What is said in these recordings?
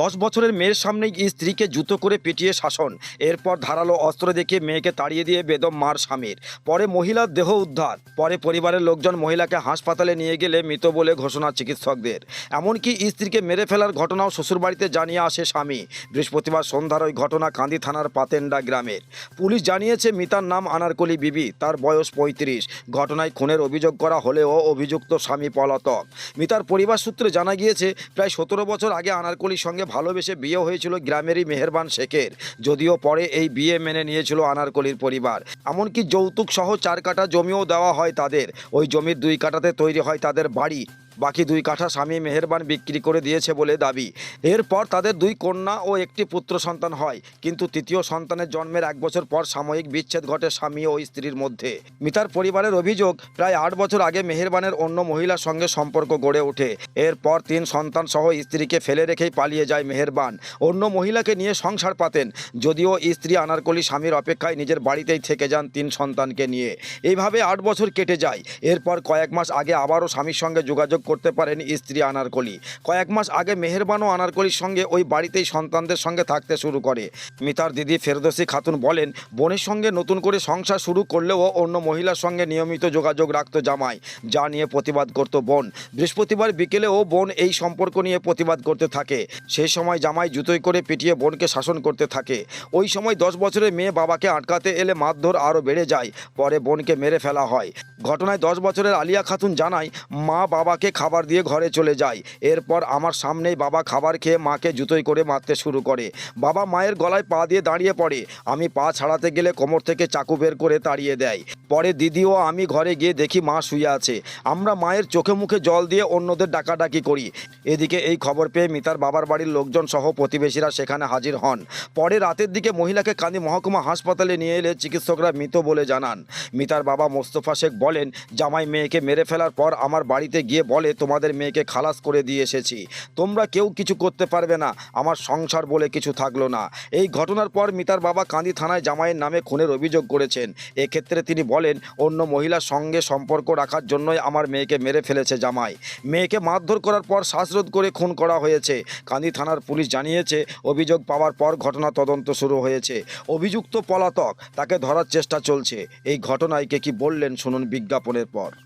দশ বছরের মেয়ের সামনেই স্ত্রীকে জুতো করে পিটিয়ে শাসন। এরপর ধারালো অস্ত্র দেখে মেয়েকে তাড়িয়ে দিয়ে বেদম মার স্বামীর। পরে মহিলার দেহ উদ্ধার, পরে পরিবারের লোকজন মহিলাকে হাসপাতালে নিয়ে গেলে মৃত বলে ঘোষণা চিকিৎসকদের। এমনকি স্ত্রীকে মেরে ফেলার ঘটনাও শ্বশুরবাড়িতে জানিয়ে আসে স্বামী। বৃহস্পতিবার সন্ধ্যার ওই ঘটনা কান্দি থানার পাতেন্ডা গ্রামের। পুলিশ জানিয়েছে, মিতার নাম আনারকলি বিবি, তার বয়স পঁয়ত্রিশ। ঘটনায় খুনের অভিযোগ করা হলেও অভিযুক্ত স্বামী পলাতক। মিতার পরিবার সূত্রে জানা গিয়েছে, প্রায় সতেরো বছর আগে আনারকলির সঙ্গে ভালোবেসে বিয়ে হয়েছিল গ্রামেরই মেহেরবান শেখের, যদিও পরে এই বিয়ে মেনে নিয়েছিল আনারকলির পরিবার। এমনকি যৌতুক সহ চার কাটা জমিও দেওয়া হয় তাদের। ওই জমির দুই কাটাতে তৈরি হয় তাদের বাড়ি। বাকি দুই কাঠা স্বামী মেহেরবান বিক্রি করে দিয়েছে বলে দাবি। এরপর তাদের দুই কন্যা ও একটি পুত্র সন্তান হয়, কিন্তু তৃতীয় সন্তানের জন্মের এক বছর পর সাময়িক বিচ্ছেদ ঘটে স্বামী ও স্ত্রীর মধ্যে। মিতার পরিবারের অভিযোগ, প্রায় আট বছর আগে মেহেরবানের অন্য মহিলার সঙ্গে সম্পর্ক গড়ে ওঠে। এরপর তিন সন্তান সহ স্ত্রীকে ফেলে রেখেই পালিয়ে যায় মেহেরবান। অন্য মহিলাকে নিয়ে সংসার পাতেন, যদিও স্ত্রী আনারকলি স্বামীর অপেক্ষায় নিজের বাড়িতেই থেকে যান তিন সন্তানকে নিয়ে। এইভাবে আট বছর কেটে যায়। এরপর কয়েক মাস আগে আবারও স্বামীর সঙ্গে যোগাযোগ করতে পারেন স্ত্রী আনারকলি। কয়েক মাস আগে মেহেরবানও আনারকলির সঙ্গে ওই বাড়িতেই সন্তানদের সঙ্গে থাকতে শুরু করে। মিতার দিদি ফেরদৌসি খাতুন বলেন, বোনের সঙ্গে নতুন করে সংসার শুরু করলেও অন্য মহিলার সঙ্গে নিয়মিত যোগাযোগ রাখত জামাই, যা নিয়ে প্রতিবাদ করত বোন। বৃহস্পতিবার বিকেলেও বোন এই সম্পর্ক নিয়ে প্রতিবাদ করতে থাকে। সেই সময় জামাই জুতোই করে পিটিয়ে বোনকে শাসন করতে থাকে। ওই সময় দশ বছরের মেয়ে বাবাকে আটকাতে এলে মারধর আরও বেড়ে যায়, পরে বোনকে মেরে ফেলা হয়। ঘটনায় দশ বছরের আলিয়া খাতুন জানায়, মা বাবাকে খাবার দিয়ে ঘরে চলে যায়। এরপর আমার সামনেই বাবা খাবার খেয়ে মাকে জুতোই করে মারতে শুরু করে। বাবা মায়ের গলায় পা দিয়ে দাঁড়িয়ে পড়ে। আমি পা ছাড়াতে গেলে কোমর থেকে চাকু বের করে তাড়িয়ে দেয়। পরে দিদি ও আমি ঘরে গিয়ে দেখি মা শুয়ে আছে। আমরা মায়ের চোখে মুখে জল দিয়ে অন্যদের ডাকাডাকি করি। এদিকে এই খবর পেয়ে মিতার বাবার বাড়ির লোকজন সহ প্রতিবেশীরা সেখানে হাজির হন। পরে রাতের দিকে মহিলাকে কান্দি মহকুমা হাসপাতালে নিয়ে এলে চিকিৎসকরা মৃত বলে জানান। মিতার বাবা মোস্তফা শেখ বলেন, জামাই মেয়েকে মেরে ফেলার পর আমার বাড়িতে গিয়ে বলে তোমাদের মেয়েকে খালাস করে দিয়ে এসেছি। তোমরা কেউ কিছু করতে পারবে না। আমার সংসার বলে কিছু থাকল না। এই ঘটনার পর মিতার বাবা কান্দি থানায় জামাইয়ের নামে খুনের অভিযোগ করেছেন। এক্ষেত্রে তিনি বলেন, অন্য মহিলার সঙ্গে সম্পর্ক রাখার জন্যই আমার মেয়েকে মেরে ফেলেছে জামাই। মেয়েকে মারধর করার পর শ্বাসরোধ করে খুন করা হয়েছে। কান্দি থানার পুলিশ জানিয়েছে, অভিযোগ পাওয়ার পর ঘটনা তদন্ত শুরু হয়েছে। অভিযুক্ত পলাতক তাকে ধরার চেষ্টা চলছে। এই ঘটনায় কে কি বললেন শুনুন বিজ্ঞাপনের পর।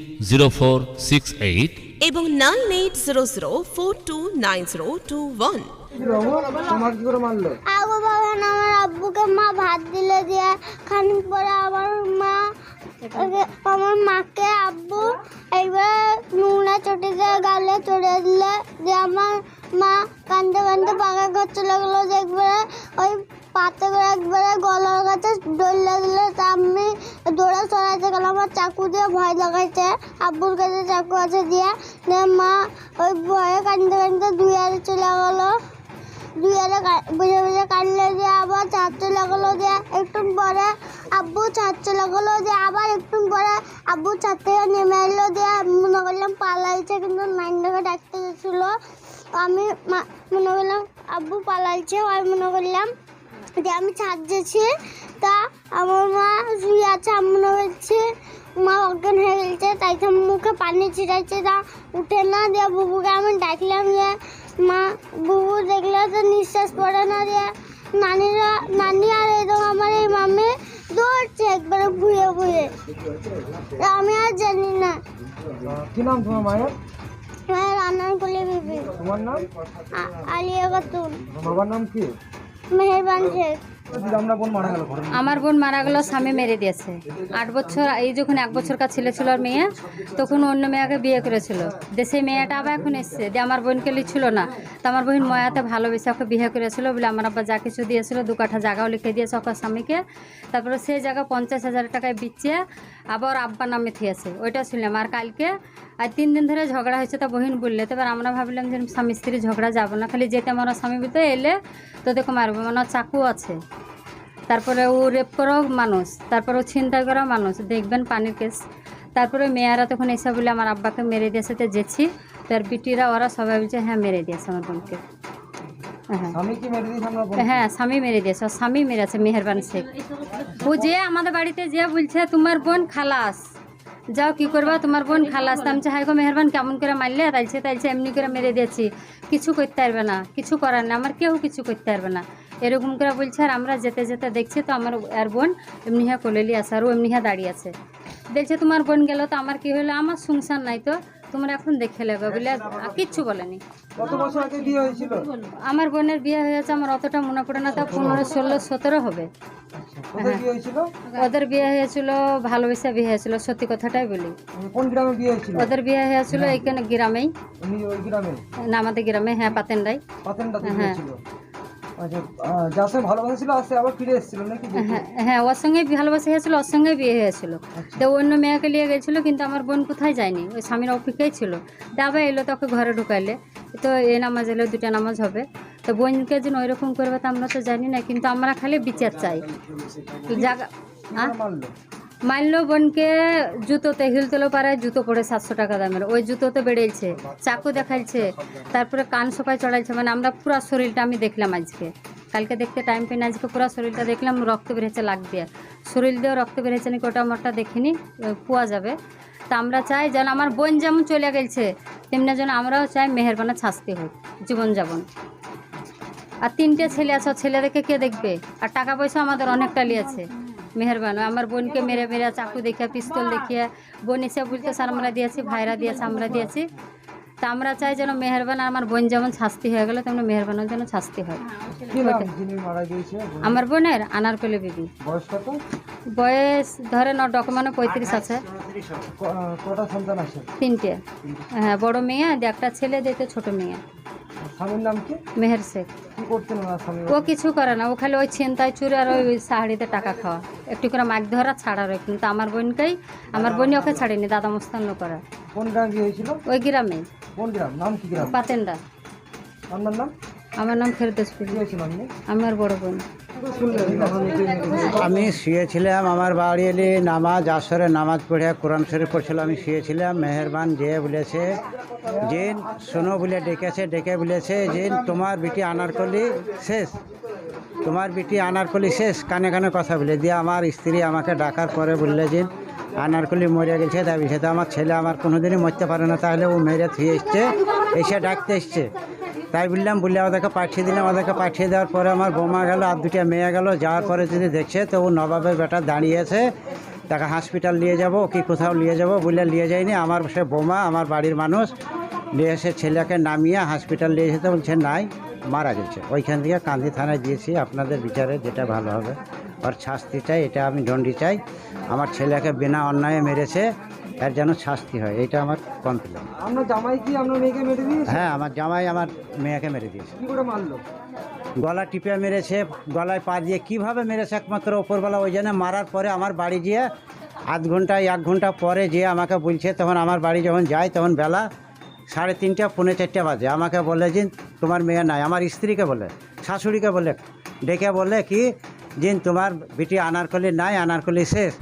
zero four six eight এবং nine eight zero zero four two nine zero two one তোমার কি করে মারলো? আবু বাগান আমার আব্বুকে মা ভাত দিলে দিয়ে খানিক পরে আমার মা আমার মাকে আব্বু একবার নুনা চটে দিয়ে গালে চড়ে দিলে যে আমার মা কান্দতে কান্দতে পাকা করতে লাগল একবারে ওই পাতে একবারে গলার কাছে দিলে তা আমি দৌড়ে সরাইতে গেলাম আমার চাকু দিয়ে ভয় লাগাইছে আব্বুর কাছে চাকু আছে দিয়ে। মা, ওই ভয়ে কান্দতে কান্দতে দুই আরে চলে গেলো। দুইয়ারে বুঝে বুঝে কাটলে দিয়ে আবার চারটে লাগালো দিয়ে। একটু পরে আব্বু চারটে লাগালো দিয়ে আবার একটু পরে আব্বু চার থেকে নেমে এলো দিয়ে। মনে করলাম পালাইছে কিন্তু নাইন ডাকতে গেছিল আমি মনে করলাম আব্বু পালাইছে, আমি মনে করলাম যে আমি ছাদ যেছি তা আমার মা শুয়ে আছে আমি মনে করছি মা অজ্ঞান হয়ে গেছে তাই তো মুখে পানি ছিটাইছে তা উঠে না দিয়ে বুবুকে আমি ডাকলাম যে মা বুবু দেখলে তো নিঃশ্বাস পড়ে না দিয়ে নানিরা নানি আর এরকম আমার এই মামে দৌড়ছে একবারে ভুয়ে তা আমি আর জানি না। কি নাম তোমার মায়ের? হ্যাঁ রান্নার করলে বিবি। তোমার নাম? আলিয়া খাতুন। বাবার নাম কি? মেহেরবান শেখ দিদি আমরা বোন মারা গেল। স্বামী মেরে দিয়েছে। আট বছর, এই যখন এক বছরকার ছেলে ছিল আর মেয়ে, তখন অন্য মেয়েকে বিয়ে করেছিল। দেশে মেয়েটা আবার এখন এসছে, যে আমার বোনকে লিখছিল না। তো আমার বোন ময়াতে ভালোবেসে ওকে বিয়ে করেছিল, বলে আমার আব্বা যা কিছু দিয়েছিল, দু কাঠা জায়গাও লিখে দিয়েছে ওকে স্বামীকে। তারপরে সেই জায়গা পঞ্চাশ হাজার টাকায় বিচ্ছে, আবার আব্বা নামে থিয়েছে। ওইটা শুনলাম। আর কালকে, আর তিন দিন ধরে ঝগড়া হয়েছে তো বহিন বললে। তো এবার আমরা ভাবলাম যে স্বামী স্ত্রী ঝগড়া যাব না, খালি যেতে আমার স্বামী ভিতরে এলে তো দেখো মারবো। মানে চাকু আছে। তারপরে ও রেপ করা মানুষ তারপরে ও ছিনতাই করা মানুষ। দেখবেন পানির কেস তারপরে মেয়েরা তখন এসে বলে আমার আব্বাকে মেরে দিয়েছে তো যেছি। তার বিটিরা ওরা সবাই বলছে হ্যাঁ মেরে দিয়েছে আমার বোনকে। হ্যাঁ। কি মেরে দিয়েছি হ্যাঁ স্বামী মেরে দিয়েছে। ওর স্বামী মেরেছে মেহেরবান শেখ। ও যে আমাদের বাড়িতে যে বলছে তোমার বোন খালাস। যাও কি করবা? তোমার বোন খালাস। আমি চাই গো মেহরবান কেমন করে মারলে? তাইছে তাইছে এমনি করে মেরে দিয়েছি। কিছু করতে পারবে না কিছু করার না। আমার কেউ কিছু করতে পারবে না। এরকম করে বলছে আর আমরা যেতে যেতে দেখছি তো আমার আর বোন এমনি হ্যাঁ কোলেলি আছে আর ও এমনি হ্যাঁ দাঁড়িয়ে আছে। দেখছে তোমার বোন গেল তো আমার কি হলো আমার সংসার নাই তো তোমরা এখন দেখে নেবে বলে আর কিচ্ছু বলেনি। আমার বোনের বিয়ে হয়েছে আমার অতটা মনে পড়ে না তা পনেরো ষোলো সতেরো হবে। ওদের বিয়ে হয়েছিল ভালোবেসে বিয়ে হয়েছিল সত্যি কথাটাই বলি। মানে ওদের বিয়ে হয়েছিল এইখানে গ্রামেই। উনি ওই গ্রামে? না আমাদের গ্রামে হ্যাঁ পাতেনরাই। পাতেনটাতে হ্যাঁ। বিয়ে ছিল আচ্ছা আহ, যার সঙ্গে ভালোবাসা ছিল সে আবার ফিরে এসেছিল নাকি হ্যাঁ হ্যাঁ ওর সঙ্গে ভালোবাসা হয়েছিল ওর সঙ্গে বিয়ে হয়েছিল। তো অন্য মেয়েকে নিয়ে গেছিল কিন্তু আমার বোন কোথায় যায়নি? ওই স্বামীর অপেক্ষাই ছিল। দাবা এলো তোকে ঘরে ঢুকাইলে। তো এ নামাজ এলো দুটা নামাজ হবে। তো বোনকে যেন ওইরকম করবে তা আমরা তো জানি না কিন্তু আমরা খালি বিচার চাই। জায়গা মানলো বোনকে জুতোতে হিল হিলতলো পাড়ায় জুতো পড়ে সাতশো টাকা দামের। ওই জুতোতে বেড়েছে চাকু দেখাইছে, তারপরে কান সকায় চড়াইছে। মানে আমরা পুরো শরীরটা আমি দেখলাম আজকে। কালকে দেখতে টাইম পেন আজকে পুরো শরীরটা দেখলাম, রক্ত বেরিয়েছে লাগ দিয়ে। শরীর দিয়েও রক্ত বেরিয়েছে নাকি ওটা আমারটা দেখিনি পোয়া যাবে। তা আমরা চাই যেন আমার বোন যেমন চলে গেছে, তেমনি যেন আমরাও চাই মেহেরবানা শাস্তি হোক, জীবনযাপন। আর তিনটে ছেলে আছে ছেলেদেরকে কে দেখবে? আর টাকা পয়সা আমাদের অনেকটা লিয়েছে মেহরবান। আমার বোনকে মেরে মেরে চাকু দেখিয়ে পিস্তল দেখিয়ে বোন এসে বলতে স্যার আমরা দিয়েছি ভাইরা দিয়েছে আমরা দিয়েছি। তা আমরা চাই যেন মেহরবান আর আমার বোন যেমন শাস্তি হয়ে গেলো তেমন মেহরবানের যেন শাস্তি হয়। আমার বোনের আনারকলি বিবি। বয়স ধরে ন ডকুমেন্টে পঁয়ত্রিশ আছে। তিনটে। হ্যাঁ বড় মেয়ে একটা ছেলে দিতে ছোট মেয়ে। স্বামীর নাম কি? মেহের শেখ। কি করতেন ওনার স্বামী? ও কিছু করে না। ও খালি ওই ছিনতাই চুরি আর ওই শাড়িতে টাকা খাওয়া। একটু করে মাছ ধরা ছাড়া রয়। কিন্তু আমার বোনকেই আমার বোনই ওকে ছাড়েনি দাদা মস্তান্ন করা। কোন গ্রাম কি হয়েছিল? ওই গ্রামে। কোন গ্রাম? নাম কি গ্রাম? পাতেন্ডা আপনার নাম? আমার নাম ফেরদেশপুর আপনি? আমার বড় বোন। আমি শুয়েছিলাম, আমার বাড়ি এলে নামাজ, আসরে নামাজ পড়ে কোরআন শরীফ পড়ছিল, আমি শুয়েছিলাম। মেহেরবান যে বলেছে যে শোনো বলে ডেকেছে, ডেকে বলেছে যে তোমার বিটি আনারকলি শেষ। তোমার বিটি আনারকলি শেষ। কানে কানে কথা বলে দিয়ে আমার স্ত্রী আমাকে ডাকার পরে বললে যে আনারকলি মরে গেছে তাই তো আমার ছেলে আমার কোনোদিনই মরতে পারে না, তাহলে ও মেরে থুয়ে এসছে, এসে ডাকতে এসছে। তাই বললাম, বললে ওদেরকে পাঠিয়ে দিলাম। ওদেরকে পাঠিয়ে দেওয়ার পরে আমার বোমা গেল, আর দুটা মেয়ে গেল। যাওয়ার পরে যদি দেখছে, তো ও নবাবের বেটা দাঁড়িয়েছে তাকে হসপিটাল নিয়ে যাব, কি কোথাও নিয়ে যাব বলে নিয়ে যায়নি। আমার সে বোমা, আমার বাড়ির মানুষ। নিয়ে এসে ছেলেকে নামিয়ে হসপিটাল নিয়ে যেতে বলছে, নাই, মারা গেছে। ওইখান থেকে কান্দি থানায় দিয়েছি আপনাদের বিচারে যেটা ভালো হবে। ওর শাস্তি চাই, এটা আমি দণ্ডি চাই। আমার ছেলেকে বিনা অন্যায়ে মেরেছে। এর যেন শাস্তি হয় এটা আমার কমপ্লেন আপনার জামাই কি আপনার মেয়েকে মেরে দিয়েছে? হ্যাঁ আমার জামাই আমার মেয়েকে মেরে দিয়েছে। কি করে মারলো? গলা টিপে মেরেছে গলায় পা দিয়ে কীভাবে মেরেছে একমাত্র ওপরবেলা ওই জন্য মারার পরে আমার বাড়ি গিয়ে আধ ঘণ্টা এক ঘণ্টা পরে যে আমাকে বলছে তখন আমার বাড়ি যখন যাই তখন বেলা সাড়ে তিনটা পৌনে চারটে বাজে। আমাকে বলে যে তোমার মেয়ে নাই। আমার স্ত্রীকে বলে শাশুড়িকে বলে ডেকে বলে কি যে তোমার বিটি আনারকলি নাই আনারকলি শেষ।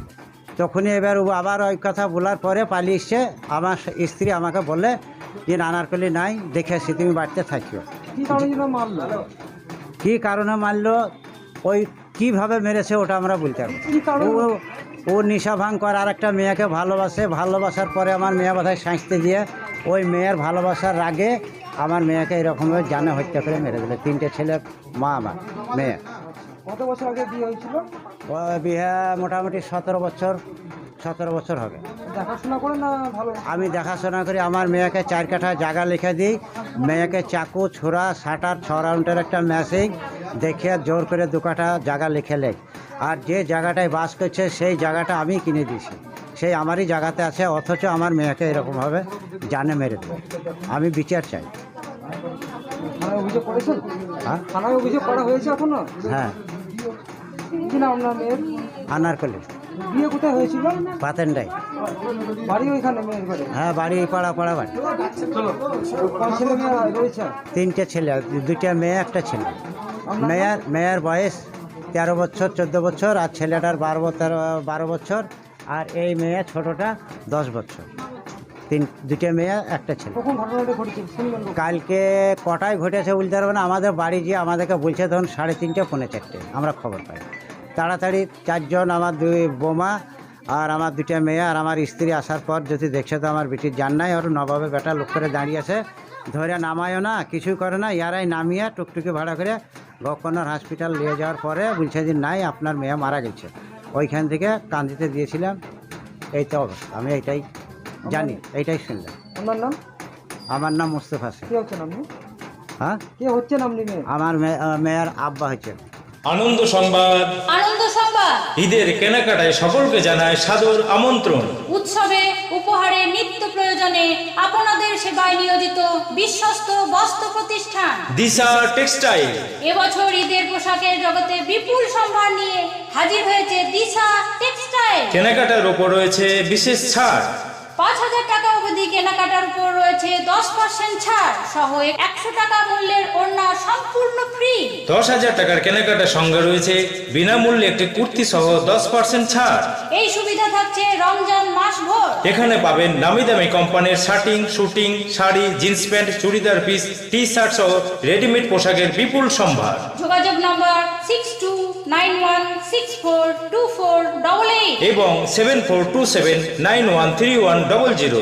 তখনই এবার ও আবার ওই কথা বলার পরে পালিয়ে এসছে আমার স্ত্রী আমাকে বলে যে আনারকলি নাই দেখে আসি তুমি বাড়িতে থাকিও। কি কারণে মারলো? ওই কীভাবে মেরেছে ওটা আমরা বলতে পারব ও ও নিশা ভাঙ করে আর একটা মেয়েকে ভালোবাসে। ভালোবাসার পরে আমার মেয়ে বোধহয় শাঁসতে দিয়ে ওই মেয়ের ভালোবাসার রাগে আমার মেয়েকে এরকমভাবে জানে হত্যা করে মেরে দিল। তিনটে ছেলে মা আমার মেয়ে। কত বছর আগে বিয়ে হয়েছিল? বিয়ে মোটামুটি সতেরো বছর সতেরো বছর হবে। দেখাশোনা করে না ভালো? আমি দেখাশোনা করি আমার মেয়েকে চার কাঠা জায়গা লিখে দিই। মেয়েকে চাকু ছোড়া শাটার ছ রাউন্ডের একটা মেশিন দেখে জোর করে দু কাঠা জায়গা লিখে লেখ আর যে জায়গাটায় বাস করছে সেই জায়গাটা আমি কিনে দিয়েছি। সেই আমারই জায়গাতে আছে অথচ আমার মেয়েকে এরকমভাবে জানে মেরে দেবে। আমি বিচার চাই। হ্যাঁ। হ্যাঁ। কি নাম আপনার মেয়ের? আনারকলি বিয়ে কোথায় হয়েছিল? পাতেনডাই। বাড়ি ওইখানে মেয়ের ঘরে হ্যাঁ বাড়ি পাড়া পাড়া বাড়ি। কোন ছেলে মেয়ে রয়েছে? তিনটে ছেলে দুইটা মেয়ে একটা ছেলে। মেয়ের মেয়ের বয়স তেরো বছর চোদ্দ বছর আর ছেলেটার বারো তেরো বারো বছর আর এই মেয়ে ছোটোটা দশ বছর। তিন দুটো মেয়ে একটা ছেলে? কালকে কটায় ঘটেছে বলতে পারব না। আমাদের বাড়ি গিয়ে আমাদেরকে বলছে তখন সাড়ে তিনটে পৌনে চারটে আমরা খবর পাই। তাড়াতাড়ি চারজন আমার দুই বোমা আর আমার দুটো মেয়ে আর আমার স্ত্রী আসার পর যদি দেখছে তো আমার বেটির জান নাই আর নবাবে বেটা লোক করে দাঁড়িয়ে আছে। ধরে নামায়ও না কিছুই করে না ইয়ারাই নামিয়ে টুকটুকি ভাড়া করে গকর্ণর হসপিটাল নিয়ে যাওয়ার পরে বলছে যে নাই আপনার মেয়ে মারা গেছে। ওইখান থেকে কান্দিতে দিয়েছিলাম। এই তো অবস্থা আমি এইটাই জানি এইটাই শুনলাম। আপনার নাম? আমার নাম মুস্তফা শেখ কে হচ্ছেন আপনি? হ্যাঁ? কে হচ্ছেন আপনি মেয়ে? আমার মে- আহ, মেয়ের আব্বা হচ্ছে আনন্দ সংবাদ। আনন্দ সংবাদ। ঈদের কেনাকাটায় সকলকে জানায় সাদর আমন্ত্রণ। উৎসবে উপহারে নিত্য প্রয়োজনে আপনাদের সেবায় নিয়োজিত বিশ্বস্ত বস্ত্র প্রতিষ্ঠান। দিশা টেক্সটাইল। এবছর ঈদের পোশাকের জগতে বিপুল সম্ভার নিয়ে হাজির হয়েছে দিশা টেক্সটাইল। কেনাকাটার ওপর রয়েছে বিশেষ ছাড়। পাঁচ হাজার টাকা অবধি কেনাকাটার উপর রয়েছে দশ পার্সেন্ট ছাড় সহ একশো টাকা মূল্যের ওড়না সম্পূর্ণ ফ্রি দশ হাজার টাকার কেনাকাটার সঙ্গে রয়েছে বিনামূল্যে একটি কুর্তি সহ দশ পার্সেন্ট ছাড়। এই সুবিধা থাকছে রমজান মাস ভোর এখানে পাবেন নামি দামি কোম্পানির shirting suiting sari jeans pant churidar piece T shirt সহ রেডিমেড পোশাকের বিপুল সম্ভার। যোগাযোগ number six two nine one six four two four double eight এবং seven four two seven nine one three one double zero